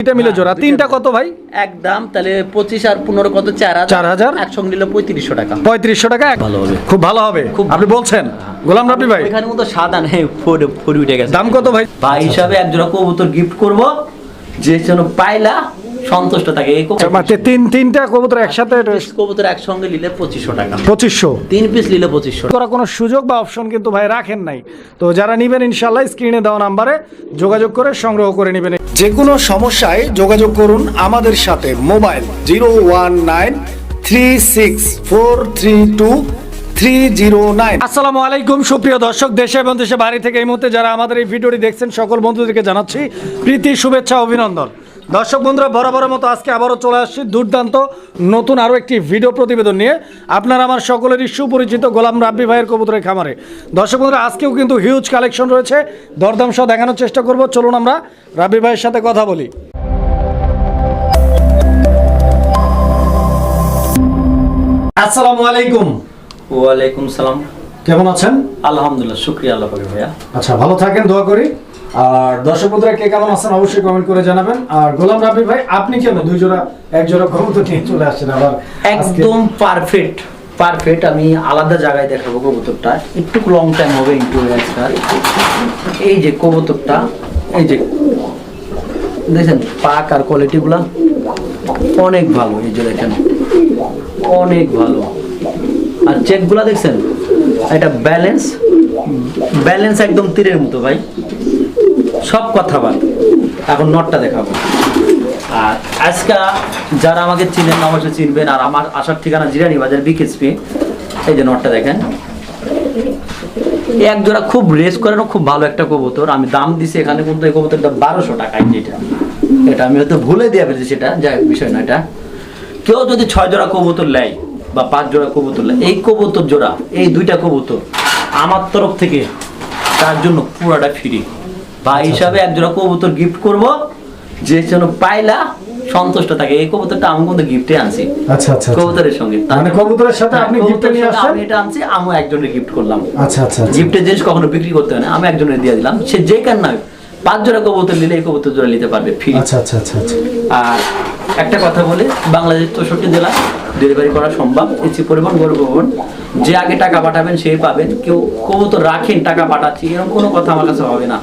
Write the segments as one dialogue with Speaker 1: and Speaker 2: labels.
Speaker 1: এটা মিলে জোড়া। তিনটা কত ভাই?
Speaker 2: একদম তাহলে পঁচিশ আর পনেরো কত? চার
Speaker 1: চার হাজার?
Speaker 2: একসঙ্গে নিলে পঁয়ত্রিশশো টাকা।
Speaker 1: পঁয়ত্রিশশো টাকা?
Speaker 2: ভালো হবে।
Speaker 1: খুব ভালো হবে।
Speaker 2: খুব
Speaker 1: আপনি বলছেন। গোলাম রবি ভাই।
Speaker 2: এখানে মতো সাদা নেই ফোর ফোর উঠে গেছে।
Speaker 1: দাম কত ভাই?
Speaker 2: ভাই হিসাবে এক জোড়া কবুতর গিফট করব। যে যেন পাইলা সন্তুষ্ট থাকে। এই
Speaker 1: মানে তিন তিনটা কবুতর একসাথে
Speaker 2: কবুতর একসঙ্গে নিলে পঁচিশশো টাকা।
Speaker 1: পঁচিশশো?
Speaker 2: তিন পিস নিলে পঁচিশশো।
Speaker 1: করার কোনো সুযোগ বা অপশন কিন্তু ভাই রাখেন নাই। তো যারা নিবেন ইনশাল্লাহ স্ক্রিনে দেওয়া নাম্বারে যোগাযোগ করে সংগ্রহ করে নেবেন। যে কোনো সমস্যায় যোগাযোগ করুন আমাদের সাথে mobile zero one nine three six four three two three zero nine. আসসালামু আলাইকুম সুপ্রিয় দর্শক দেশে এবং দেশে বাড়ি থেকে এই মুহূর্তে যারা আমাদের এই ভিডিওটি দেখছেন সকল বন্ধুদেরকে জানাচ্ছি প্রীতি শুভেচ্ছা অভিনন্দন। দর্শক বন্ধুরা বরাবরের মতো আজকে আবারও চলে আসছি দুর্দান্ত নতুন আরও একটি ভিডিও প্রতিবেদন নিয়ে। আপনারা আমার সকলেরই সুপরিচিত গোলাম রাব্বি ভাইয়ের কবুতরের খামারে। দর্শক বন্ধুরা আজকেও কিন্তু হিউজ কালেকশন রয়েছে। দরদাম সহ দেখানোর চেষ্টা করব। চলুন আমরা রাব্বি ভাইয়ের সাথে কথা বলি। আসসালামু আলাইকুম।
Speaker 2: ওয়ালাইকুম সালাম।
Speaker 1: কেমন আছেন?
Speaker 2: আলহামদুলিল্লাহ শুক্রিয়া আল্লাহ ভাইয়া।
Speaker 1: আচ্ছা ভালো থাকেন দোয়া করি। আর দর্শক বন্ধুরা, কে কেমন আছেন অবশ্যই কমেন্ট করে জানাবেন। আর গোলাম রাব্বি ভাই, আপনি কেন দুই জোড়া, এক জোড়া কবুতর নিয়ে চলে আসছেন আবার
Speaker 2: একদম পারফেক্ট পারফেক্ট আমি আলাদা জায়গায় দেখাবো কবুতরটা। একটু লং টাইম হবে, একটু আজকাল এই যে কবুতরটা, এই যে, দেখেন, পাক আর কোয়ালিটিগুলা অনেক ভালো, এই যে দেখেন, অনেক ভালো। আর চেকগুলা দেখছেন? এটা ব্যালেন্স ব্যালেন্স একদম তীরের মতো ভাই। সব কথা বাদ। এখন নটটা দেখাবো। আর আজকে যারা আমাকে চিনেন, অবশ্যই চিনবেন। আর আমার আসার ঠিকানা জিরানি বাজার, বিকেএসপি। এই যে নটটা দেখেন। এক জোড়া খুব রেস করেন খুব ভালো একটা কবুতর। আমি দাম দিছি এখানে কিন্তু এই কবুতরটা বারোশো টাকায় যেটা। এটা আমি হয়তো ভুলে দিয়ে ফেলেছি সেটা, যাই বিষয় না এটা। কেউ যদি ছয় জোড়া কবুতর নেয় বা পাঁচ জোড়া কবুতর নেয়, এই কবুতর জোড়া, এই দুইটা কবুতর আমার তরফ থেকে তার জন্য পুরাটা ফ্রি। ভাই হিসাবে এক জোড়া কবুতর গিফট করব। যে যেন পাইলা সন্তুষ্ট থাকে। এই কবুতরটা আমি কিন্তু গিফটে আনছি।
Speaker 1: আচ্ছা আচ্ছা আচ্ছা।
Speaker 2: কবুতরের সঙ্গে।
Speaker 1: মানে কবুতরের সাথে
Speaker 2: হ্যাঁ,
Speaker 1: আপনি gift
Speaker 2: কবুতরের
Speaker 1: নিয়ে আসছেন?
Speaker 2: আমি এটা আনছি আমি একজনের গিফট করলাম।
Speaker 1: আচ্ছা আচ্ছা আচ্ছা।
Speaker 2: গিফটের জিনিস কখনো বিক্রি করতে হয় না আমি একজনের দিয়ে দিলাম। সে যে কেন নয় পাঁচ জোড়া কবুতর নিলে এই কবুতর জোড়া নিতে পারবে ফ্রি
Speaker 1: আচ্ছা আচ্ছা আচ্ছা আচ্ছা।
Speaker 2: আর একটা কথা বলে বাংলাদেশ চৌষট্টি জেলা ডেলিভারি করা সম্ভব ইচ্ছি পরিবহন গরু যে আগে টাকা পাঠাবেন সেই পাবেন। কেউ কবুতর রাখেন টাকা পাঠাচ্ছি এরকম কোনো কথা আমার কাছে হবে না।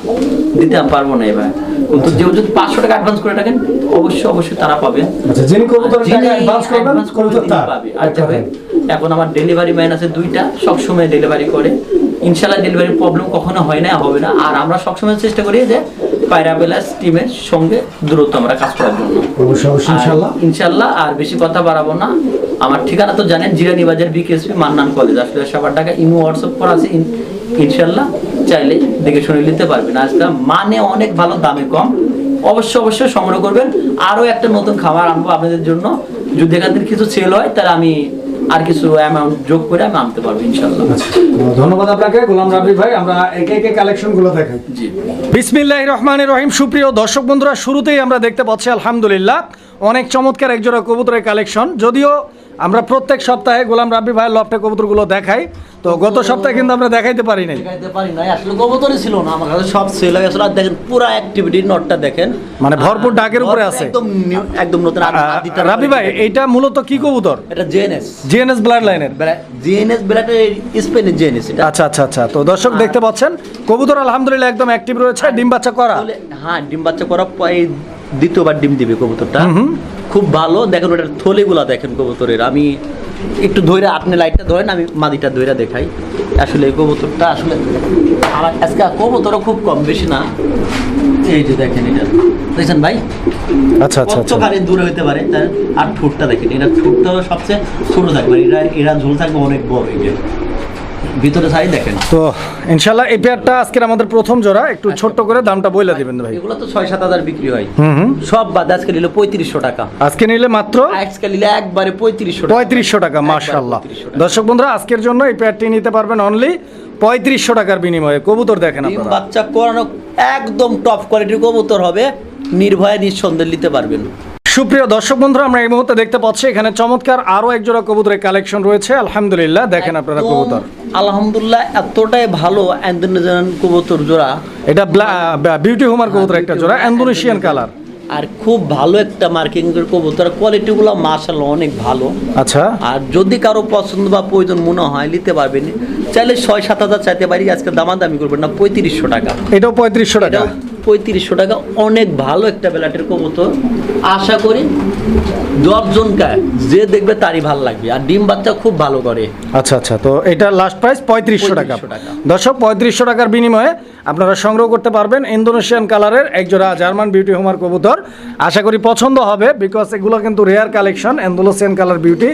Speaker 2: দিতে পারব না এবার। কিন্তু যদি পাঁচশো টাকা অ্যাডভান্স করে থাকেন অবশ্যই অবশ্যই তারা পাবেন
Speaker 1: আচ্ছা
Speaker 2: পাবে। আর এখন আমার ডেলিভারি ম্যান আছে দুইটা সবসময় ডেলিভারি করে। ইনশাল্লাহ ডেলিভারি প্রবলেম কখনো হয় না হবে না। আর আমরা সবসময় চেষ্টা করি যে পায়রাবেলাস টিমের সঙ্গে দ্রুত আমরা কাজ করার জন্য। ইনশাল্লাহ আর বেশি কথা বাড়াবো না। আমার ঠিকানা তো জানেন জিরানি বাজার বিকেএসপি মান্নান কলেজ আসলে সবার টাকা ইমো হোয়াটসঅ্যাপ করা আছে। ইনশাল্লাহ চাইলে দেখে শুনে নিতে পারবেন। আজকে মানে অনেক ভালো দামে কম। অবশ্যই অবশ্যই সংগ্রহ করবেন। আরও একটা নতুন খাবার আনব আপনাদের জন্য। যদি এখান থেকে কিছু সেল হয় তাহলে আমি আর কিছু অ্যামাউন্ট যোগ করে আমি আনতে পারব ইনশাল্লাহ
Speaker 1: আচ্ছা ধন্যবাদ আপনাকে গোলাম রাব্বি ভাই। আমরা একে একে কালেকশনগুলো দেখাই।
Speaker 2: জি।
Speaker 1: বিসমিল্লাহ রহমান রহিম। সুপ্রিয় দর্শক বন্ধুরা শুরুতেই আমরা দেখতে পাচ্ছি আলহামদুলিল্লাহ অনেক চমৎকার একজোড়া কবুতরের কালেকশন যদিও আমরা প্রত্যেক সপ্তাহে গোলাম রাব্বি ভাইয়ের লফটে কবুতরগুলো দেখাই। তো গত সপ্তাহে কিন্তু আমরা দেখাইতে পারি নাই
Speaker 2: দেখাইতে পারি না আসলে কবুতরই ছিল না আমার কাছে সব সেল হয়ে গেছিল আর দেখেন পুরো অ্যাক্টিভিটি নটটা দেখেন।
Speaker 1: মানে ভরপুর ডাকের উপরে আছে।
Speaker 2: একদম একদম নতুন।
Speaker 1: রাব্বি ভাই এইটা মূলত কি কবুতর?
Speaker 2: এটা জেএনএস
Speaker 1: জিএনএস ব্লাড লাইনের
Speaker 2: জিএনএস বেলাটা স্পেনের জেএনএস এটা।
Speaker 1: আচ্ছা আচ্ছা আচ্ছা। তো দর্শক দেখতে পাচ্ছেন কবুতর আলহামদুলিল্লাহ একদম অ্যাক্টিভ রয়েছে ডিম বাচ্চা করা।
Speaker 2: হ্যাঁ ডিম বাচ্চা এই দ্বিতীয়বার ডিম দিবে কবুতরটা। খুব ভালো। দেখেন ওটার থলেগুলা দেখেন কবুতরের। আমি একটু ধরে আপনি লাইটটা ধরেন আমি মাদিটা ধরে দেখাই। আসলে এই কবুতরটা আসলে আমার আজকে কবুতরও খুব কম বেশি না। এই যে দেখেন এটা। দেখছেন ভাই?
Speaker 1: আচ্ছা আচ্ছা আচ্ছা।
Speaker 2: কতখানি দূরে হতে পারে তার আর ঠোঁটটা দেখেন। এটা ঠোঁটটা সবচেয়ে ছোট থাকবে। এরা এরা ঝোল থাকবে অনেক বড় এটা ভিতরে সাই দেখেন।
Speaker 1: তো ইনশাল্লাহ এই পেয়ারটা আজকের আমাদের প্রথম জোড়া একটু ছোট্ট করে দামটা বইলা দিবেন ভাই।
Speaker 2: এগুলো তো ছয় সাত হাজার বিক্রি হয়। সব বাদ আজকে নিল পঁয়ত্রিশশো টাকা।
Speaker 1: আজকে নিলে মাত্র
Speaker 2: আজকে নিলে একবারে পঁয়ত্রিশশো
Speaker 1: পঁয়ত্রিশশো টাকা মাশাল্লাহ দর্শক বন্ধুরা আজকের জন্য এই পেয়ারটি নিতে পারবেন অনলি পঁয়ত্রিশশো টাকার বিনিময়ে। কবুতর দেখেন আপনারা।
Speaker 2: বাচ্চা করানো একদম টপ কোয়ালিটির কবুতর হবে। নির্ভয়ে নিঃসন্দেহে নিতে পারবেন।
Speaker 1: সুপ্রিয় দর্শক বন্ধুরা আমরা এই মুহূর্তে দেখতে পাচ্ছি এখানে চমৎকার আরও এক জোড়া কবুতরের কালেকশন রয়েছে। আলহামদুলিল্লাহ দেখেন আপনারা কবুতর।
Speaker 2: আলহামদুলিল্লাহ এতটাই ভালো ইন্দোনেশিয়ান কবুতর জোড়া।
Speaker 1: এটা বিউটি হোমার কবুতর একটা জোড়া ইন্দোনেশিয়ান কালার
Speaker 2: আর খুব ভালো একটা মার্কিং কবুতর কোয়ালিটিগুলো মাশাআল্লাহ অনেক ভালো।
Speaker 1: আচ্ছা।
Speaker 2: আর যদি কারও পছন্দ বা প্রয়োজন মনে হয় নিতে পারবেন। চাইলে ছয় সাত হাজার চাইতে পারি আজকে দামাদামি করবেন না পঁয়ত্রিশশো টাকা।
Speaker 1: এটাও পঁয়ত্রিশশো টাকা।
Speaker 2: পঁয়ত্রিশশো টাকা অনেক ভালো একটা বেলাটের কবুতর। আশা করি দশজনকে যে দেখবে তারই ভালো লাগবে। আর ডিম বাচ্চা খুব ভালো করে।
Speaker 1: আচ্ছা আচ্ছা তো এটা লাস্ট প্রাইস পঁয়ত্রিশশো টাকা।
Speaker 2: 3500
Speaker 1: দর্শক পঁয়ত্রিশশো টাকার বিনিময়ে আপনারা সংগ্রহ করতে পারবেন ইন্দোনেশিয়ান কালারের একজোড়া জার্মান বিউটি হোমার কবুতর। আশা করি পছন্দ হবে বিকজ এগুলো কিন্তু rare collection Indonesian colour beauty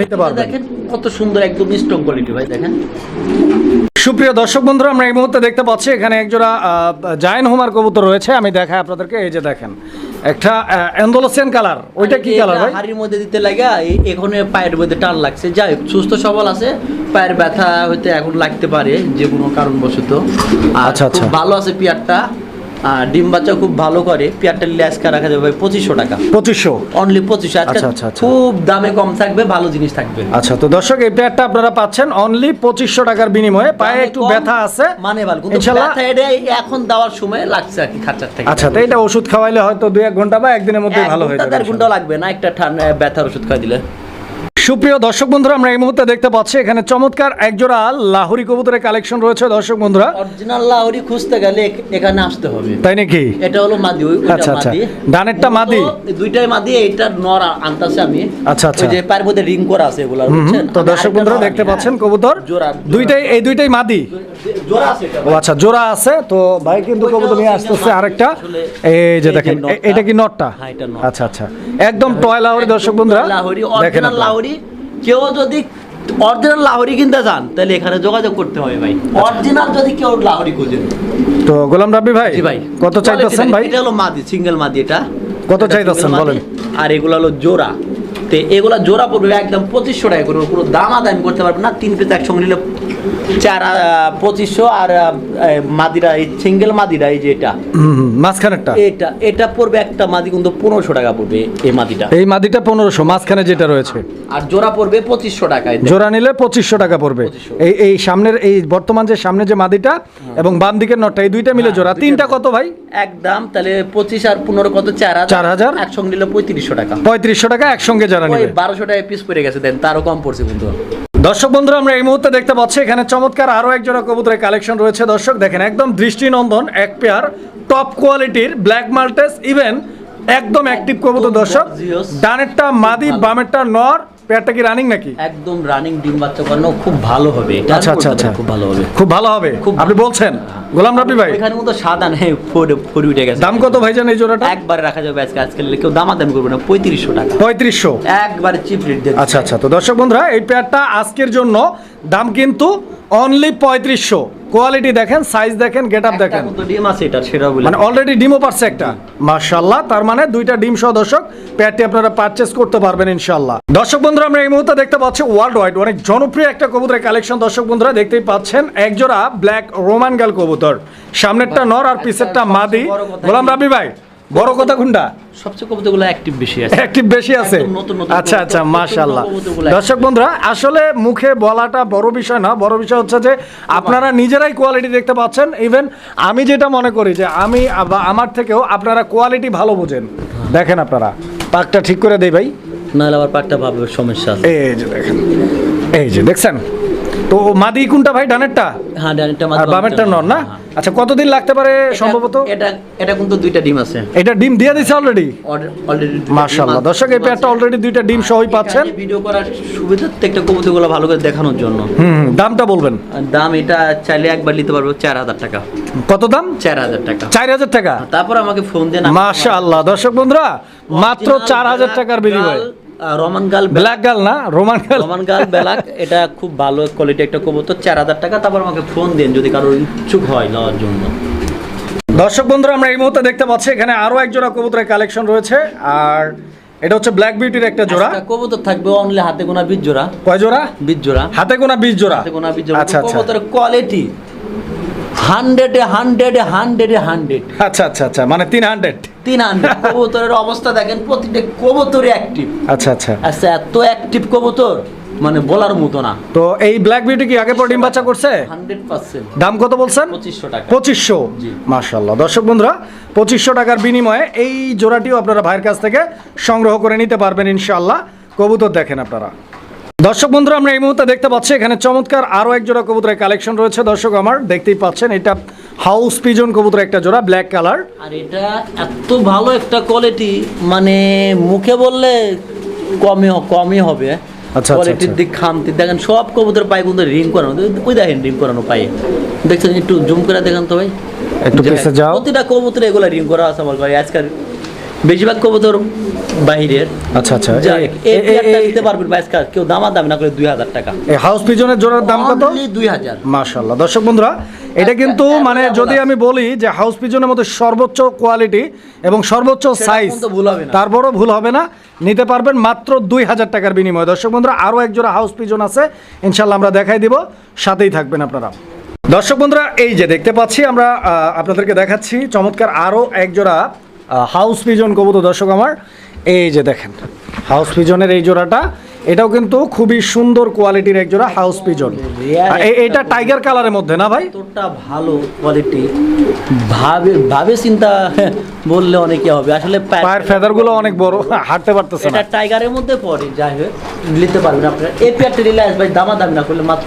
Speaker 1: নিতে পারবেন।
Speaker 2: দেখেন কত সুন্দর একদম স্ট্রং কোয়ালিটি ভাই দেখেন।
Speaker 1: সুপ্রিয় দর্শক বন্ধুরা আমরা এই মুহূর্তে দেখতে পাচ্ছি এখানে একজোড়া জায়ন হোমার কবুতর রয়েছে। আমি দেখাই আপনাদেরকে এই যে দেখেন একটা এন্দোলসিয়ান কালার। ওইটা কি কালার ভাই?
Speaker 2: হাড়ির মধ্যে দিতে লাগা এখন পায়ের মধ্যে টান লাগছে। যাই হোক, সুস্থ সবল আছে পায়ের ব্যথা হইতে এখন লাগতে পারে যে কোনো কারণবশত।
Speaker 1: আচ্ছা, আচ্ছা।
Speaker 2: ভালো আছে পিয়ারটা। ডিম বাচ্চা খুব ভালো করে পিয়ারটা রাখা যাবে ভাই পঁচিশশো টাকা।
Speaker 1: পঁচিশশো?
Speaker 2: অনলি পঁচিশশো।
Speaker 1: আচ্ছা, আচ্ছা, আচ্ছা।
Speaker 2: খুব দামে কম থাকবে ভালো জিনিস থাকবে।
Speaker 1: আচ্ছা তো দর্শক এই পেয়ারটা আপনারা পাচ্ছেন অনলি পঁচিশশো টাকার বিনিময়ে। পায়ে একটু ব্যথা আছে।
Speaker 2: মানে ভালো
Speaker 1: ইনশাল্লাহ।
Speaker 2: ব্যথা এটা এখন দেওয়ার সময় লাগছে আর কি খাঁচার থেকে।
Speaker 1: আচ্ছা তো এটা ওষুধ খাওয়াইলে হয়তো দুই এক ঘণ্টা বা একদিনের মধ্যে ভালো হয়ে যাবে
Speaker 2: ঘণ্টা লাগবে না একটা ঠান্ডা ব্যথার ওষুধ খাই দিলে।
Speaker 1: সুপ্রিয় দর্শক বন্ধুরা আমরা এই মুহূর্তে দেখতে পাচ্ছি এখানে চমৎকার একজোড়া লাহোরি কবুতরের কালেকশন রয়েছে দর্শক বন্ধুরা
Speaker 2: অরিজিনাল লাহরি খুঁজতে গেলে এখানে আসতে হবে
Speaker 1: তাই নাকি
Speaker 2: এটা হলো মাদি
Speaker 1: আচ্ছা, আচ্ছা। ডানেরটা মাদি?
Speaker 2: দুইটাই মাদি এটা নর আনতাছে আমি
Speaker 1: আচ্ছা, আচ্ছা।
Speaker 2: ওই যে পারবতে রিং করা আছে এগুলা বুঝছেন
Speaker 1: তো দর্শক বন্ধুরা দেখতে পাচ্ছেন
Speaker 2: হ্যাঁ।
Speaker 1: কবুতর
Speaker 2: জোড়া।
Speaker 1: দুইটাই এই দুইটাই মাদি ও আচ্ছা জোড়া আছে তো ভাই কিন্তু কবুতর নিয়ে আসতেছে আরেকটা। এই যে দেখেন এটা কি নটটা
Speaker 2: হ্যাঁ।
Speaker 1: আচ্ছা আচ্ছা। একদম টয় লাহোরি দর্শক বন্ধুরা। দেখেন।
Speaker 2: লাহোরি। কেউ যদি অরিজিনাল লাহোরি কিনতে চান তাহলে এখানে যোগাযোগ করতে হবে ভাই। অরিজিনাল যদি কেউ লাহোরি খুঁজেন
Speaker 1: তো গোলাম রাব্বি ভাই
Speaker 2: ভাই।
Speaker 1: কত চাইতেছেন ভাই?
Speaker 2: এটা হলো মাদি সিঙ্গেল মাদি এটা।
Speaker 1: কত চাইতেছেন বলেন?
Speaker 2: আর এগুলো হলো জোড়া। তো এগুলা জোড়া পড়বে একদম পঁচিশশো টাকা করে। পুরো দাম আদায় করতে পারবে না তিন পিস একসঙ্গে নিলে চার পঁচিশশো আর মাদিরা এই সিঙ্গেল মাদিরা এই যে এটা।
Speaker 1: মাঝখানেরটা?
Speaker 2: এটা এটা পড়বে একটা মাদি কিন্তু পনেরোশো টাকা পড়বে এই মাদিটা।
Speaker 1: এই মাদিটা পনেরোশো মাঝখানে যেটা রয়েছে।
Speaker 2: আর জোড়া পড়বে পঁচিশশো টাকায়।
Speaker 1: জোড়া নিলে পঁচিশশো টাকা পড়বে। এই এই সামনের এই বর্তমান যে সামনে যে মাদিটা এবং বাম দিকের নটটা এই দুইটা মিলে
Speaker 2: হ্যাঁ,
Speaker 1: জোড়া। তিনটা কত ভাই?
Speaker 2: একদম তাহলে পঁচিশ আর পনেরো কত? চার
Speaker 1: চার হাজার?
Speaker 2: একসঙ্গে নিলে পঁয়ত্রিশশো টাকা।
Speaker 1: পঁয়ত্রিশশো টাকা একসঙ্গে যারা নেবে।
Speaker 2: বারোশো টাকা পিস পড়ে গেছে দেন তারও কম পড়ছে কিন্তু
Speaker 1: দর্শক বন্ধুরা আমরা এই মুহূর্তে দেখতে পাচ্ছি এখানে চমৎকার আরও একজোড়া কবুতরের কালেকশন রয়েছে। দর্শক দেখেন একদম দৃষ্টিনন্দন এক পেয়ার টপ কোয়ালিটির ব্ল্যাক মাল্টেস ইভেন একদম অ্যাক্টিভ কবুতর দর্শক। ডানেরটা মাদি বামেরটা নর পেয়ারটা কি রানিং নাকি?
Speaker 2: একদম রানিং ডিম বাচ্চা করানো খুব ভালো হবে।
Speaker 1: আচ্ছা, আচ্ছা, আচ্ছা।
Speaker 2: খুব ভালো হবে।
Speaker 1: খুব ভালো হবে?
Speaker 2: খুব
Speaker 1: আপনি বলছেন। গোলাম রাব্বি ভাই।
Speaker 2: এখানে মতো সাদা নেই ফোর- ফোর উঠে গেছে।
Speaker 1: দাম কত ভাইজান এই জোড়াটা
Speaker 2: একবারে রাখা যাবে আজকে আজকে কেউ দামাদামি করবে না পঁয়ত্রিশশো টাকা।
Speaker 1: পঁয়ত্রিশশো।
Speaker 2: একবারে চিপ রেট
Speaker 1: আচ্ছা আচ্ছা। তো দর্শক বন্ধুরা এই পেয়ারটা আজকের জন্য দাম কিন্তু অনলি পঁয়ত্রিশশো। কোয়ালিটি দেখেন সাইজ দেখেন গেট আপ দেখেন।
Speaker 2: তো ডিম আছে এটা সেটা
Speaker 1: মানে অলরেডি ডিমও পারছে একটা। মার্শাল্লাহ তার মানে দুইটা ডিম সহ দর্শক প্যাটটি আপনারা পারচেস করতে পারবেন ইনশাল্লাহ দর্শক বন্ধুরা আমরা এই মুহূর্তে দেখতে পাচ্ছি ওয়ার্ল্ড ওয়াইড অনেক জনপ্রিয় একটা কবুতরের কালেকশন দর্শক বন্ধুরা দেখতেই পাচ্ছেন একজোড়া ব্ল্যাক রোমান গাল কবুতর। সামনেরটা নর আর পিছেরটা মাদি। গোলাম রাবি ভাই। বড় কথা কোনটা?
Speaker 2: সবচেয়ে কবিতাগুলো অ্যাক্টিভ বেশি আছে।
Speaker 1: অ্যাক্টিভ বেশি আছে? আচ্ছা আচ্ছা মাশাআল্লাহ। দর্শক বন্ধুরা আসলে মুখে বলাটা বড় বিষয় না বড় বিষয় হচ্ছে যে আপনারা নিজেরাই কোয়ালিটি দেখতে পাচ্ছেন। ইভেন আমি যেটা মনে করি যে আমি আমার থেকেও আপনারা কোয়ালিটি ভালো বোঝেন। দেখেন আপনারা পাকটা ঠিক করে দেই ভাই।
Speaker 2: নাহলে আবার পাকটা ভাবে সমস্যা আছে।
Speaker 1: এই যে দেখেন এই যে দেখছেন? তো মাদি কোনটা ভাই ডানেরটা?
Speaker 2: হ্যাঁ ডানটা
Speaker 1: আর বামেরটা নর না? আচ্ছা কতদিন লাগতে পারে সম্ভবত?
Speaker 2: এটা এটা কিন্তু দুইটা ডিম আছে।
Speaker 1: এটা ডিম দিয়ে দিছে অলরেডি
Speaker 2: অলরেডি
Speaker 1: মাশাআল্লাহ। দর্শক এই পেয়ারটা অলরেডি দুইটা ডিম সহই পাচ্ছেন।
Speaker 2: ভিডিও করার সুবিধার্থে একটা কবুতরগুলো ভালো করে দেখানোর জন্য।
Speaker 1: হুম দামটা বলবেন।
Speaker 2: দাম এটা চাইলে একবার নিতে পারব চার হাজার টাকা।
Speaker 1: কত দাম?
Speaker 2: চার হাজার টাকা।
Speaker 1: চার হাজার টাকা?
Speaker 2: তারপর আমাকে ফোন দেন
Speaker 1: মাশা আল্লাহ দর্শক বন্ধুরা মাত্র চার হাজার টাকার বিনিময়।
Speaker 2: রমান গাল
Speaker 1: ব্ল্যাক গাল না? রোমান গাল।
Speaker 2: রমান গাল বেলাক এটা খুব ভালো কোয়ালিটি একটা কবুতর চার হাজার টাকা তারপর আমাকে ফোন দেন যদি কারোর ইচ্ছুক হয় নেওয়ার জন্য।
Speaker 1: দর্শক বন্ধুরা আমরা এই মুহূর্তে দেখতে পাচ্ছি এখানে আরও এক জোড়া কবুতরের কালেকশন রয়েছে আর এটা হচ্ছে ব্ল্যাক বিউটির একটা জোড়া।
Speaker 2: কবুতর থাকবে অনলি হাতে গোনা বীজ জোড়া।
Speaker 1: কয় জোড়া?
Speaker 2: বীজ জোড়া।
Speaker 1: হাতে গোনা বিশ জোড়া।
Speaker 2: হাতে গোনা বীজ জোড়া।
Speaker 1: আচ্ছা আচ্ছা।
Speaker 2: কবুতরের কোয়ালিটি হান্ড্রেডে হান্ড্রেডে হান্ড্রেডে হান্ড্রেড।
Speaker 1: আচ্ছা আচ্ছা আচ্ছা মানে তিন হান্ড্রেড।
Speaker 2: তিন হান্ড্রেড। কবুতরের অবস্থা দেখেন প্রতিটা কবুতরই অ্যাক্টিভ
Speaker 1: আচ্ছা আচ্ছা।
Speaker 2: আচ্ছা এত অ্যাক্টিভ কবুতর মানে বলার মতো না।
Speaker 1: তো এই ব্ল্যাক বিউটি কি আগে পর ডিম বাচ্চা করছে? দাম কত বলছেন?
Speaker 2: পঁচিশশো টাকা।
Speaker 1: পঁচিশশো?
Speaker 2: জি।
Speaker 1: মাশাল্লাহ দর্শক বন্ধুরা পঁচিশশো টাকার বিনিময়ে এই জোড়াটিও আপনারা ভাইয়ের কাছ থেকে সংগ্রহ করে নিতে পারবেন ইনশাল্লাহ কবুতর দেখেন আপনারা। দর্শক বন্ধুরা আমরা এই মুহূর্তে দেখতে পাচ্ছি এখানে চমৎকার আরও এক জোড়া কবুতরের কালেকশন রয়েছে। দর্শক আমার দেখতেই পাচ্ছেন এটা হাউস পিজন কবুতর একটা জোড়া ব্ল্যাক কালার
Speaker 2: আর এটা এত ভালো একটা কোয়ালিটি মানে মুখে বললে কমই কমই হবে।
Speaker 1: আচ্ছা,
Speaker 2: কোয়ালিটির
Speaker 1: আচ্ছা।
Speaker 2: দিক খামতি। দেখেন সব কবুতর পায়ে কিন্তু রিং করানো ওই দেখেন রিং করানো পায়ে। দেখছেন একটু জুম করে দেখেন তো ভাই।
Speaker 1: একটু যাও।
Speaker 2: প্রতিটা কবুতর এগুলো রিং করা আছে আমার আজকাল বেশিরভাগ কবুতর বাহিরের।
Speaker 1: আচ্ছা আচ্ছা।
Speaker 2: এই পেয়ারটা নিতে পারবেন আজকাল কেউ দামা দাম না করে দুই হাজার টাকা।
Speaker 1: এই হাউস পিজনের জোড়ার দাম কত?
Speaker 2: দুই হাজার।
Speaker 1: মাশাল্লাহ দর্শক বন্ধুরা এটা কিন্তু মানে যদি আমি বলি যে হাউস পিজনের মধ্যে সর্বোচ্চ কোয়ালিটি এবং সর্বোচ্চ সাইজ
Speaker 2: ভুল হবে
Speaker 1: তারপরও ভুল হবে না। নিতে পারবেন মাত্র দুই হাজার টাকার বিনিময়ে। দর্শক বন্ধুরা আরও এক জোড়া হাউস পিজন আছে। ইনশাল্লাহ আমরা দেখাই দিব। সাথেই থাকবেন আপনারা। দর্শক বন্ধুরা এই যে দেখতে পাচ্ছি আমরা আহ, আপনাদেরকে দেখাচ্ছি। চমৎকার আরও এক জোড়া হাউস পিজন কবুতর দর্শক আমার এই যে দেখেন হাউস পিজনের এই জোড়াটা এটাও কিন্তু খুবই সুন্দর কোয়ালিটির এক জোড়া হাউস পিজন এটা টাইগার কালারের মধ্যে না ভাই?
Speaker 2: এতটা ভালো কোয়ালিটি ভাবে ভাবে চিন্তা বললে অনেকে হবে। আসলে পায়ের-
Speaker 1: ফেদারগুলো অনেক বড় হাঁটতে পারতেছে না।
Speaker 2: এটা টাইগারের মধ্যে পড়ে যাই হোক নিতে পারবেন আপনারা। এই পেয়ারটা নিলে আসবে দামা দাম না করলে মাত্র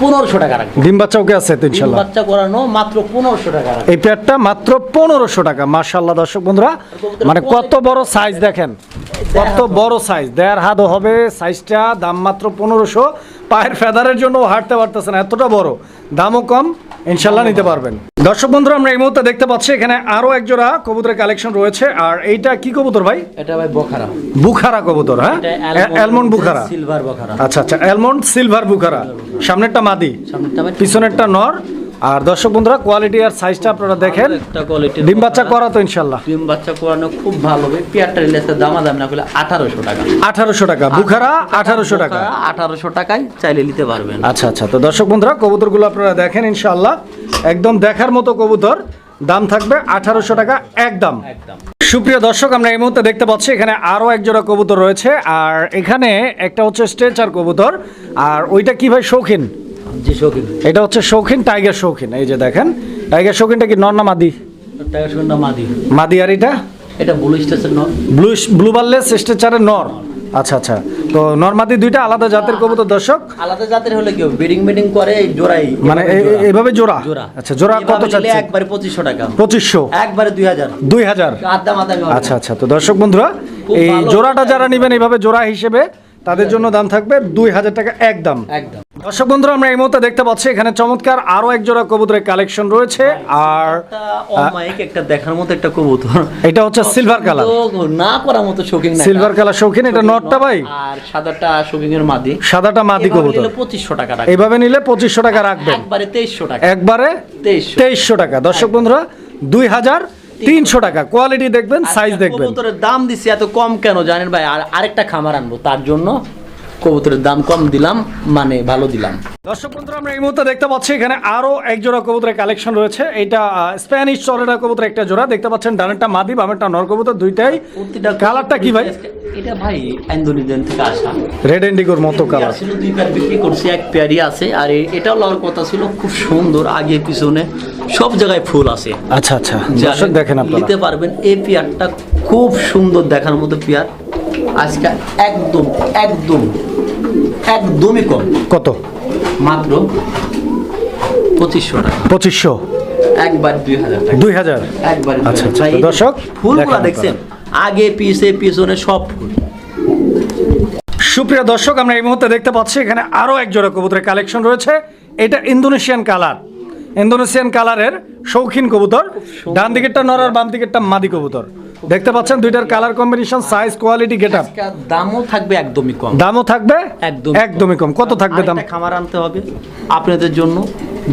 Speaker 2: পনেরোশো টাকা রাখব।
Speaker 1: ডিম বাচ্চা ওকে আছে তো ইনশাল্লাহ
Speaker 2: বাচ্চা করানো মাত্র পনেরোশো টাকা
Speaker 1: এই প্যাডটা মাত্র পনেরোশো টাকা মার্শাল্লাহ দর্শক বন্ধুরা। মানে কত বড় সাইজ দেখেন কত বড় সাইজ দেড় হাতও হবে সাইজটা দাম মাত্র পনেরোশো। পায়ের ফেদারের জন্য হাঁটতে পারতেছে না এতটা বড় দামও কম ইনশাল্লাহ নিতে পারবেন। দর্শক বন্ধু আমরা এই মুহূর্তে দেখতে পাচ্ছি এখানে আরও একজোড়া কবুতরের কালেকশন রয়েছে। আর এইটা কি কবুতর ভাই?
Speaker 2: এটা ভাই বখারা।
Speaker 1: বুখারা কবুতর হ্যাঁ? Almond Bukhara.
Speaker 2: Silver Bukhara.
Speaker 1: আচ্ছা আচ্ছা অ্যালমন্ড সিলভার বুখারা। সামনেরটা মাদি
Speaker 2: সামনেরটা
Speaker 1: পিছনেরটা নর। আর দর্শক বন্ধুরা কোয়ালিটি আর সাইজটা আপনারা দেখেন।
Speaker 2: একটা কোয়ালিটি
Speaker 1: ডিম বাচ্চা করা তো ইনশাল্লাহ
Speaker 2: ডিম বাচ্চা করানো খুব ভালো। হবে পেয়ারটা নিলে আসতে দামা দাম না করলে আঠারোশো টাকা।
Speaker 1: আঠারোশো টাকা। বুখারা আঠারোশো টাকা।
Speaker 2: আঠারোশো টাকায় চাইলে নিতে পারবেন।
Speaker 1: আচ্ছা আচ্ছা। তো দর্শক বন্ধুরা কবুতরগুলো আপনারা দেখেন ইনশাল্লাহ একদম দেখার মতো কবুতর। দাম থাকবে আঠারোশো টাকা একদম।
Speaker 2: একদম।
Speaker 1: সুপ্রিয় দর্শক আমরা এই মুহূর্তে দেখতে পাচ্ছি এখানে আরও একজোড়া কবুতর রয়েছে। আর এখানে একটা হচ্ছে স্ট্রেচার কবুতর। আর ওইটা কি ভাই শৌখিন?
Speaker 2: জি শৌখিন।
Speaker 1: এটা হচ্ছে শৌখিন টাইগার শৌখিন এই যে দেখেন। টাইগার শৌখিনটা কি নর না মাদি?
Speaker 2: মাদি।
Speaker 1: মাদি আর এটা?
Speaker 2: এটা ব্লু স্টেশন নয়
Speaker 1: ব্লু ব্লু বার্লেস স্ট্রেচারের নর। আচ্ছা আচ্ছা। তো নর্মাদি দুইটা আলাদা জাতের কবুতর দর্শক?
Speaker 2: আলাদা জাতের হলে কেউ বিডিং মিডিং করে জোড়াই
Speaker 1: মানে
Speaker 2: এভাবে
Speaker 1: এ- এ- এভাবে জোড়া? আচ্ছা জোড়া কত চাচ্ছে?
Speaker 2: একবারে টাকা। আড্ডা মাথা
Speaker 1: আচ্ছা আচ্ছা। তো দর্শক বন্ধুরা এই জোড়াটা যারা নেবেন এইভাবে জোড়া হিসেবে তাদের জন্য দাম থাকবে দুই হাজার টাকা একদম।
Speaker 2: একদম।
Speaker 1: দর্শক বন্ধুরা আমরা এই মুহূর্তে দেখতে পাচ্ছি এখানে চমৎকার আরও এক জোড়া কবুতরের কালেকশন রয়েছে। আর
Speaker 2: অমায়িক একটা দেখার মতো একটা কবুতর।
Speaker 1: এটা হচ্ছে সিলভার কালার
Speaker 2: না করার মতো শৌখিন
Speaker 1: সিলভার কালার শৌখিন এটা নটটা ভাই?
Speaker 2: আর সাদাটা শৌখিনের মাদি।
Speaker 1: সাদাটা মাদি কবুতর।
Speaker 2: পঁচিশশো টাকা রাখবে
Speaker 1: এইভাবে নিলে পঁচিশশো টাকা রাখবেন।
Speaker 2: একবারে তেইশশো টাকা।
Speaker 1: একবারে
Speaker 2: তেইশশো
Speaker 1: তেইশশো টাকা। দর্শক বন্ধুরা দুই হাজার তিনশো টাকা। কোয়ালিটি দেখবেন সাইজ দেখবেন।
Speaker 2: কবুতরের দাম দিছি এত কম কেন জানেন ভাই? আর আরেকটা খামার আনব তার জন্য কবুতরের দাম কম দিলাম মানে ভালো দিলাম।
Speaker 1: দর্শক বন্ধুরা আমরা এই মুহূর্তে দেখতে পাচ্ছি এখানে আরও এক জোড়া কবুতরের কালেকশন রয়েছে। এটা স্প্যানিশ চরেরা কবুতর একটা জোড়া। দেখতে পাচ্ছেন ডানেরটা মাদি বামেরটা নর কবুতর দুইটাই। কালারটা কি ভাই?
Speaker 2: এটা ভাই ইন্দোনেশিয়ান থেকে আসা।
Speaker 1: রেড এন্ডিগোর মতো কালার
Speaker 2: ছিল দুই পেয়ার বিক্রি করছি এক পেয়ারই আছে। আর এটাও লওয়ার কথা ছিল খুব সুন্দর আগে পিছনে সব জায়গায় ফুল আছে।
Speaker 1: আচ্ছা আচ্ছা। দর্শক দেখেন আপনারা।
Speaker 2: নিতে পারবেন এই পেয়ারটা খুব সুন্দর দেখার মতো পেয়ার। আজকে একদম একদম একদমই কম।
Speaker 1: কত?
Speaker 2: মাত্র পঁচিশশো টাকা।
Speaker 1: পঁচিশশো।
Speaker 2: একবার দুই হাজার
Speaker 1: দুই হাজার।
Speaker 2: একবার
Speaker 1: আচ্ছা, আচ্ছা, দর্শক,
Speaker 2: ফুলগুলা দেখছেন? আগে পিছে পিছনে সব ফুল।
Speaker 1: সুপ্রিয় দর্শক আমরা এই মুহূর্তে দেখতে পাচ্ছি এখানে আরও এক জোড়া কবুতরের কালেকশন রয়েছে। এটা ইন্দোনেশিয়ান কালার। ইন্দোনেশিয়ান কালারের শৌখিন কবুতর। ডান দিকেরটা নর আর বাম দিকেরটা মাদি কবুতর। দেখতে পাচ্ছেন দুইটার colour combination size quality get up
Speaker 2: দামও থাকবে একদমই কম।
Speaker 1: দামও থাকবে?
Speaker 2: একদম
Speaker 1: একদমই কম। কত থাকবে দাম?
Speaker 2: খামার আনতে হবে। আপনাদের জন্য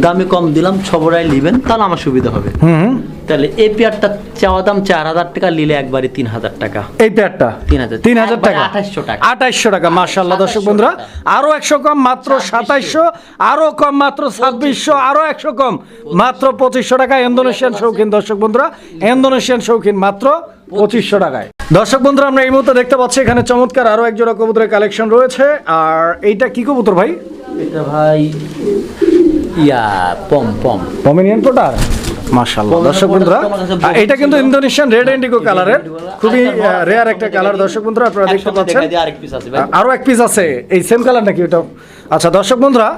Speaker 2: দামে কম দিলাম সবরাই নেবেন তাহলে আমার সুবিধা হবে।
Speaker 1: হুম।
Speaker 2: তাহলে এই পেয়ারটা চাওয়া দাম চার হাজার টাকা নিলে একবারে তিন হাজার টাকা।
Speaker 1: এই পেয়ারটা
Speaker 2: 3000
Speaker 1: তিন হাজার টাকা।
Speaker 2: 2800 টাকা।
Speaker 1: আঠাইশশো টাকা মার্শাল্লাহ দর্শক
Speaker 2: 2700
Speaker 1: বন্ধুরা। আরও একশো কম মাত্র সাতাইশশো আরও কম মাত্র ছাব্বিশশো আরও একশো কম মাত্র পঁচিশশো টাকা। ইন্দোনেশিয়ান শৌখিন দর্শক বন্ধুরা ইন্দোনেশিয়ান শৌখিন মাত্র পঁচিশশো টাকায়। দর্শক বন্ধুরা আমরা এই মুহূর্তে দেখতে পাচ্ছি এখানে চমৎকার আরও এক জোড়া কবুতরের কালেকশন রয়েছে। আর এইটা কি কবুতর ভাই?
Speaker 2: এটা ভাই ইয়া পম পম।
Speaker 1: পমিনিয়ান পোটার মাশাআল্লাহ। দর্শক বন্ধুরা
Speaker 2: তোমার কাছে
Speaker 1: আহ, এটা কিন্তু ইন্দোনেশিয়ান রেড ইন্ডিগো কালারের খুবই রেয়ার একটা কালার
Speaker 2: দেখাই
Speaker 1: দর্শক বন্ধুরা আপনারা দেখতে পাচ্ছেন।
Speaker 2: দেখাই দিই, আরেক piece আছে ভাই।
Speaker 1: আ- আরও এক পিস আছে। এই সেম কালার নাকি ওটা আচ্ছা দর্শক বন্ধুরা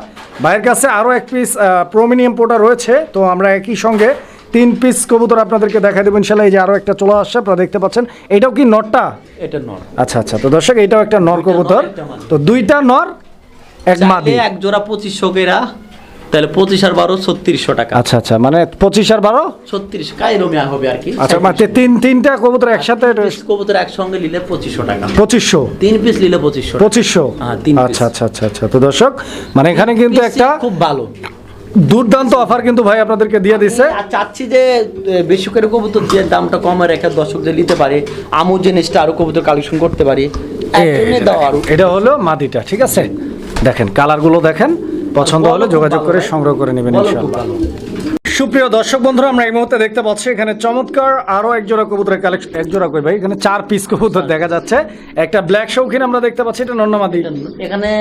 Speaker 1: ভাইয়ের কাছে আরও এক পিস প্রোমিনিয়াম পোটা রয়েছে। তো আমরা একই সঙ্গে তিন পিস কবুতর আপনাদেরকে দেখা দেবো ইনশাল্লাহ এই যে আরও একটা চলে আসছে আপনারা দেখতে পাচ্ছেন। এটাও কি নরটা
Speaker 2: এটা নর
Speaker 1: আচ্ছা আচ্ছা তো দর্শক এটাও একটা নর কবুতর। তো দুইটা নর এক মাদি।
Speaker 2: চাইলে এক জোড়া পঁচিশশো কেরা তাহলে পঁচিশ আর বারো ছত্রিশশো টাকা।
Speaker 1: আচ্ছা আচ্ছা মানে পঁচিশ আর বারো?
Speaker 2: ছত্রিশ কাই রমিয়া হবে আর কি?
Speaker 1: আচ্ছা মানে তিন তিনটা কবুতর একসাথে
Speaker 2: পিস কবুতর একসঙ্গে নিলে পঁচিশশো টাকা।
Speaker 1: পঁচিশশো?
Speaker 2: তিন পিস নিলে পঁচিশশো
Speaker 1: পঁচিশশো?
Speaker 2: হ্যাঁ, তিন।
Speaker 1: আচ্ছা আচ্ছা আচ্ছা আচ্ছা তো দর্শক মানে এখানে কিন্তু একটা
Speaker 2: খুব ভালো।
Speaker 1: দুর্দান্ত অফার কিন্তু ভাই আপনাদেরকে দিয়ে দিচ্ছে
Speaker 2: আর চাচ্ছি যে বেশি করে কবুতর যে দামটা কমে রেখে দর্শকদের নিতে পারে আমু জিনিসটা আরও কবুতর কালেকশন করতে পারি
Speaker 1: এটা হলো মাদিটা ঠিক আছে? দেখেন কালারগুলো দেখেন পছন্দ হলে যোগাযোগ করে সংগ্রহ করে নেবেন ইনশাআল্লাহ। সুপ্রিয় দর্শক বন্ধুরা আমরা এই মুহূর্তে দেখতে পাচ্ছি এখানে চমৎকার আরও এক জোড়া কবুতরের কালেকশন এক জোড়া কই ভাই? এখানে চার পিস কবুতর দেখা যাচ্ছে। একটা ব্ল্যাক শৌখিন আমরা দেখতে পাচ্ছি এটা নন্নমাদি।
Speaker 2: এখানে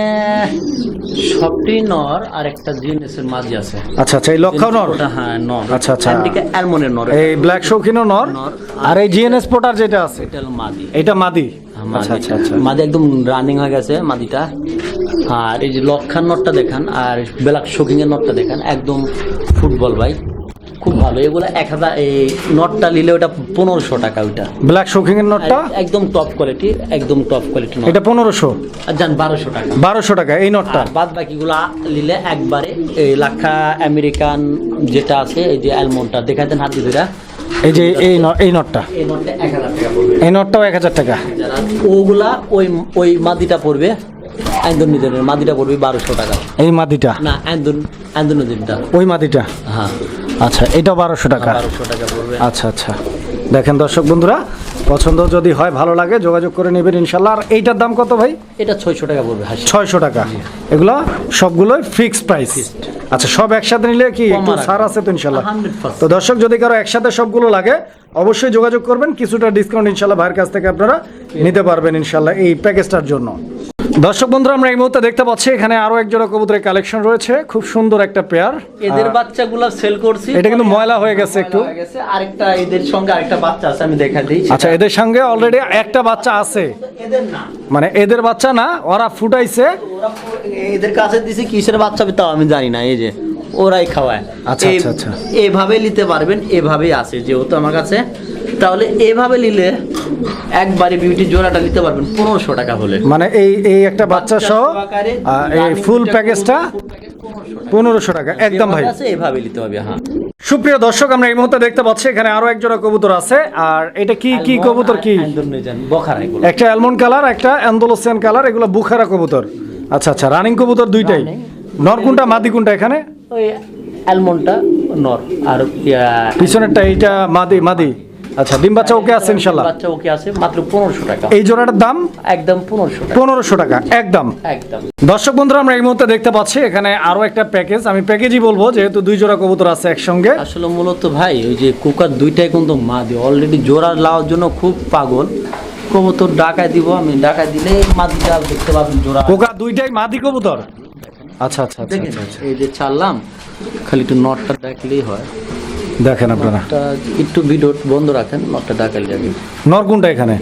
Speaker 2: সবটি নর আর একটা জিএনএস এর মাঝি আছে।
Speaker 1: আচ্ছা আচ্ছা এই লক্ষাও নর?
Speaker 2: হ্যাঁ নর।
Speaker 1: আচ্ছা, আচ্ছা।
Speaker 2: আমেরিকা অ্যালমনের নর
Speaker 1: এই ব্ল্যাক শৌখিনও নর। আর এই জিএনএস পোটার যেটা আছে?
Speaker 2: এটা মাদি।
Speaker 1: এটা মাদি।
Speaker 2: মাদি।
Speaker 1: আচ্ছা আচ্ছা আচ্ছা।
Speaker 2: মাদি একদম রানিং হয়ে গেছে মাদিটা। আর এই যে লক্ষার নটটা দেখান আর ব্ল্যাক শোকিং এর নটটা দেখান একদম ফুটবল ভাই। খুব ভালো এগুলো এক হাজার এই নটটা নিলে ওটা পনেরোশো টাকা ওইটা।
Speaker 1: ব্ল্যাক শৌখিং এর নটটা
Speaker 2: একদম টপ কোয়ালিটি একদম টপ কোয়ালিটি নট।
Speaker 1: এটা পনেরোশো?
Speaker 2: আর যান বারোশো টাকা।
Speaker 1: বারোশো টাকা এই নটটা?
Speaker 2: বাদ বাকিগুলো নিলে একবারে এই লাখা আমেরিকান যেটা আছে এই যে অ্যালমন্ডটা দেখাতেন হাত দিয়ে
Speaker 1: এই যে এই এই নটটা?
Speaker 2: এই নটটা এক হাজার টাকা
Speaker 1: এই নটটাও এক হাজার টাকা?
Speaker 2: ওগুলা ওই ওই মাদিটা পড়বে। মাদিটা পড়বে বারোশো টাকা।
Speaker 1: এই মাদিটা
Speaker 2: না আন্দোলনীটা
Speaker 1: ওই মাদিটা
Speaker 2: হ্যাঁ।
Speaker 1: আচ্ছা এটাও বারোশো টাকা।
Speaker 2: বারোশো টাকা পড়বে।
Speaker 1: আচ্ছা আচ্ছা। দেখেন দর্শক বন্ধুরা পছন্দ যদি হয় ভালো লাগে যোগাযোগ করে নেবেন ইনশাল্লাহ আর এইটার দাম কত ভাই?
Speaker 2: এটা ছয়শো টাকা পড়বে
Speaker 1: ছয়শো টাকা। এগুলো সবগুলোই ফিক্স প্রাইস আচ্ছা সব একসাথে নিলে কি একটু ছাড় আছে তো ইনশাল্লাহ তো দর্শক যদি কারও একসাথে সবগুলো লাগে অবশ্যই যোগাযোগ করবেন। কিছুটা ডিসকাউন্ট ইনশাল্লাহ ভাইয়ের কাছ থেকে আপনারা নিতে পারবেন ইনশাল্লাহ এই প্যাকেজটার জন্য। দর্শক বন্ধুরা আমরা এই মুহূর্তে দেখতে পাচ্ছি এখানে আরও এক জোড়া কবুতরের কালেকশন রয়েছে। খুব সুন্দর একটা পেয়ার
Speaker 2: এদের বাচ্চাগুলো সেল করছি।
Speaker 1: এটা কিন্তু ময়লা হয়ে গেছে একটু।
Speaker 2: হয়ে গেছে। আরেকটা এদের সঙ্গে আরেকটা বাচ্চা আছে আমি দেখা দিই।
Speaker 1: আচ্ছা এদের সঙ্গে অলরেডি একটা বাচ্চা আছে।
Speaker 2: এদের না।
Speaker 1: মানে এদের বাচ্চা না ওরা ফুটাইছে।
Speaker 2: এদের কাছে দিছি কিসের বাচ্চা তাও আমি জানি না এই যে। ওরাই খাওয়ায়।
Speaker 1: আচ্ছা, আচ্ছা, আচ্ছা।
Speaker 2: এভাবে নিতে পারবেন এভাবেই আছে যেহেতু আমার কাছে। তাহলে এভাবে নিলে একবারে বিউটি জোড়াটা নিতে পারবেন পনেরোশো টাকা হলে।
Speaker 1: মানে এই এই একটা বাচ্চা সহ এই ফুল প্যাকেজটা
Speaker 2: full package 1500 টাকা।
Speaker 1: পনেরোশো টাকা একদম ভাই।
Speaker 2: এভাবে নিতে হবে হ্যাঁ।
Speaker 1: সুপ্রিয় দর্শক আমরা এই মুহূর্তে দেখতে পাচ্ছি এখানে আরও এক জোড়া কবুতর আছে। আর এটা কি কি কবুতর কি?
Speaker 2: বখারা
Speaker 1: একটা অ্যালমন্ড কালার একটা অ্যান্ডোলোসিয়ান কালার এগুলো বুখারা কবুতর। আচ্ছা আচ্ছা রানিং কবুতর দুইটাই। নর কোনটা মাদি কোনটা এখানে?
Speaker 2: ওই অ্যালমন্ডটা নর আর
Speaker 1: পিছনেরটা এইটা মাদি মাদি। আচ্ছা ডিম বাচ্চা ওকে আছে ইনশাল্লাহ
Speaker 2: বাচ্চা ওকে আছে মাত্র পনেরোশো টাকা।
Speaker 1: এই জোড়াটার দাম?
Speaker 2: একদম পনেরোশো
Speaker 1: পনেরোশো টাকা একদম।
Speaker 2: একদম।
Speaker 1: দর্শক বন্ধুরা আমরা এই মুহূর্তে দেখতে পাচ্ছি এখানে আরও একটা প্যাকেজ। আমি প্যাকেজই বলব যেহেতু দুই জোড়া কবুতর আছে একসঙ্গে।
Speaker 2: আসলে মূলত ভাই ওই যে কুকার দুইটাই কিন্তু মা অলরেডি জোড়া লাওয়ার জন্য খুব পাগল। কবুতর ডাকায় দিব আমি ডাকায় দিলে মাদিটা দেখতে পাবেন জোড়া।
Speaker 1: পোকা দুইটাই মাদি কবুতর? আচ্ছা আচ্ছা আচ্ছা
Speaker 2: দেখেন
Speaker 1: আচ্ছা, আচ্ছা।
Speaker 2: এই যে ছাড়লাম খালি একটু নটটা ডাকলেই হয়।
Speaker 1: দেখেন আপনারা।
Speaker 2: নটটা একটু ভিডিও বন্ধ রাখেন নটটা ডাকালে যাবে
Speaker 1: নর কোনটা এখানে?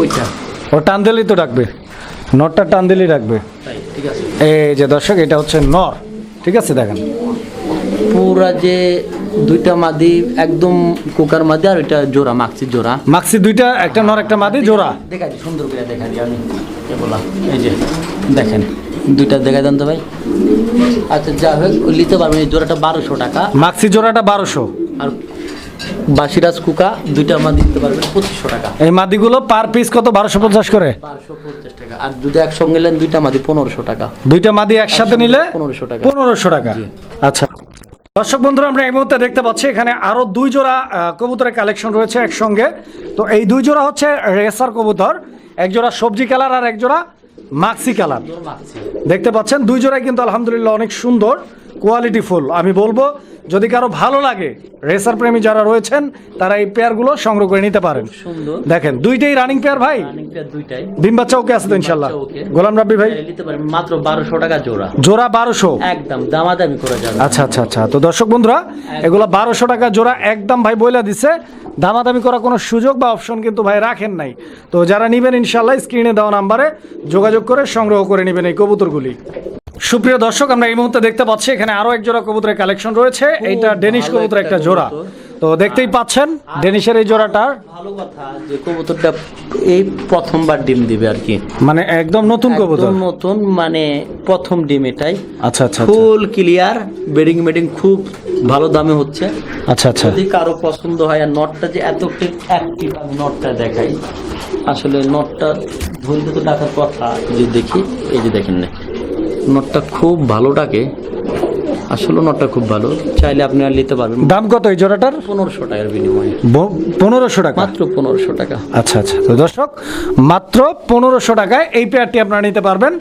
Speaker 2: ওইটা।
Speaker 1: ও টান দিলেই তো ডাকবে। নরটা টান দিলেই ডাকবে।
Speaker 2: তাই ঠিক আছে।
Speaker 1: এই যে দর্শক এটা হচ্ছে নর ঠিক আছে দেখেন।
Speaker 2: পুরা যে দুইটা মাদি একদম কুকার মাদি আর ওইটা জোড়া মাখছি জোড়া।
Speaker 1: মাক্সি দুইটা একটা নর একটা মাদি জোড়া।
Speaker 2: দেখা সুন্দর করে দেখা আমি এই যে দেখেন। দুইটা দেখা দেন তো ভাই। আচ্ছা যা হোক নিতে পারবেন এই জোড়াটা বারোশো টাকা।
Speaker 1: মাক্সি জোড়াটা বারোশো।
Speaker 2: আর বাসিরাজ কুকা দুইটা মাদি দিতে পারবেন পঁচিশশো টাকা।
Speaker 1: এই মাদিগুলো পার পিস কত বারোশো পঞ্চাশ করে?
Speaker 2: বারোশো পঞ্চাশ টাকা। আর যদি একসঙ্গে নেন দুইটা মাদি পনেরোশো টাকা।
Speaker 1: দুইটা মাদি একসাথে নিলে
Speaker 2: পনেরোশো টাকা।
Speaker 1: পনেরোশো টাকা। আচ্ছা। দর্শক বন্ধুরা আমরা এই মুহূর্তে দেখতে পাচ্ছি এখানে আরও দুই জোড়া কবুতরের কালেকশন রয়েছে একসঙ্গে। তো এই দুই জোড়া হচ্ছে রেসার কবুতর এক জোড়া সবজি কালার আর এক জোড়া মাক্সি কালার দেখতে পাচ্ছেন দুই জোড়াই কিন্তু আলহামদুলিল্লাহ অনেক সুন্দর কোয়ালিটি ফুল আমি বলব যদি কারও ভালো লাগে রেসার প্রেমী যারা রয়েছেন তারা এই পেয়ারগুলো সংগ্রহ করে নিতে পারেন।
Speaker 2: সুন্দর।
Speaker 1: দেখেন দুইটাই রানিং পেয়ার ভাই?
Speaker 2: রানিং পেয়ার দুইটাই।
Speaker 1: ডিম বাচ্চা ওকে আছে তো ইনশাল্লাহ। গোলাম রাব্বি ভাই?
Speaker 2: নিতে পারেন মাত্র বারোশো টাকা জোড়া।
Speaker 1: জোড়া বারোশো?
Speaker 2: একদম দামাদামি করা যাবে।
Speaker 1: আচ্ছা আচ্ছা আচ্ছা। তো দর্শক বন্ধুরা এগুলো বারোশো টাকা জোড়া একদম ভাই বইলা দিছে। দামাদামি করার কোনো সুযোগ বা অপশন কিন্তু ভাই রাখেন নাই। তো যারা নিবেন ইনশাল্লাহ স্ক্রিনে দেওয়া নাম্বারে যোগাযোগ করে সংগ্রহ করে নেবেন এই কবুতরগুলি। সুপ্রিয় দর্শক আমরা এই মুহূর্তে দেখতে পাচ্ছি এখানে আরও এক জোড়া কবুতরের কালেকশন রয়েছে। এইটা ডেনিশ
Speaker 2: ভালো
Speaker 1: কবুতর
Speaker 2: একটা
Speaker 1: জোড়া। তো দেখতেই পাচ্ছেন ডেনিশের এই জোড়াটার
Speaker 2: ভালো কথা যে কবুতরটা এই প্রথমবার ডিম দিবে আর কি।
Speaker 1: মানে একদম নতুন কবুতর?
Speaker 2: নতুন মানে প্রথম ডিম এটাই।
Speaker 1: আচ্ছা আচ্ছা
Speaker 2: ফুল ক্লিয়ার বেডিং মেডিং খুব ভালো দামে হচ্ছে।
Speaker 1: আচ্ছা আচ্ছা।
Speaker 2: যদি কারও পছন্দ হয় আর নটটা যে এত অ্যাক্টিভ আমি নটটা দেখাই। আসলে নটটা ধরলে তো ডাকার কথা যদি দেখি এই যে দেখেন না। নটটা খুব ভালো ডাকে। আসলে নটটা খুব ভালো। চাইলে আপনি আর নিতে পারবেন।
Speaker 1: দাম কত এই জোড়াটার?
Speaker 2: পনেরোশো টাকার বিনিময়ে।
Speaker 1: পনেরোশো টাকা?
Speaker 2: মাত্র পনেরোশো টাকা।
Speaker 1: আচ্ছা আচ্ছা। তো দর্শক মাত্র পনেরোশো টাকায় এই পেয়ারটি আপনারা নিতে পারবেন।